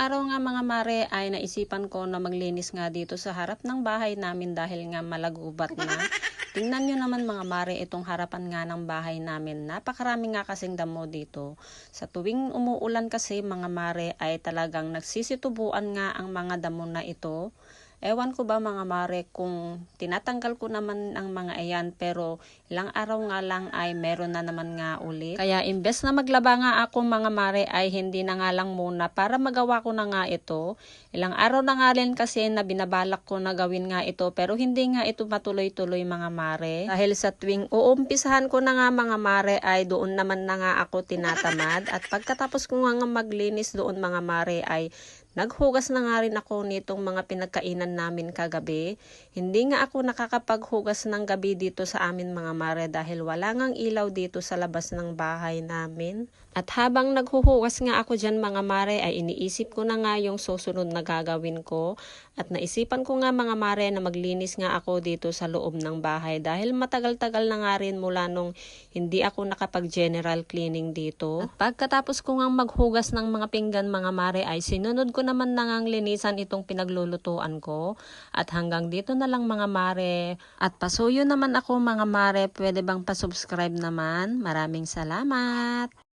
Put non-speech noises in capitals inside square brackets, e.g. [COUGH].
araw nga mga mare ay naisipan ko na maglinis nga dito sa harap ng bahay namin dahil nga malagubat na. [LAUGHS] Tingnan nyo naman mga mare itong harapan nga ng bahay namin. Napakarami nga kasing damo dito. Sa tuwing umuulan kasi mga mare ay talagang nagsisitubuan nga ang mga damo na ito. Ewan ko ba mga mare kung tinatanggal ko naman ang mga ayan pero ilang araw nga lang ay meron na naman nga ulit. Kaya imbes na maglaba nga ako mga mare ay hindi na nga lang muna para magawa ko na nga ito. Ilang araw na nga rin kasi na binabalak ko na gawin nga ito pero hindi nga ito matuloy-tuloy mga mare. Dahil sa tuwing uumpisahan ko na nga mga mare ay doon naman na nga ako tinatamad at pagkatapos ko nga, maglinis doon mga mare ay Naghugas na nga rin ako nitong mga pinagkainan namin kagabi. Hindi nga ako nakakapaghugas ng gabi dito sa amin mga mare dahil wala ngang ilaw dito sa labas ng bahay namin. At habang naghuhugas nga ako dyan mga mare ay iniisip ko na nga yung susunod na gagawin ko. At naisipan ko nga mga mare na maglinis nga ako dito sa loob ng bahay dahil matagal-tagal na nga rin mula nung hindi ako nakapag-general cleaning dito. At pagkatapos ko nga maghugas ng mga pinggan mga mare ay sinunod ko naman na ngang linisan itong pinaglulutuan ko. At hanggang dito na lang mga mare. At pasuyo naman ako mga mare, pwede bang pasubscribe naman? Maraming salamat!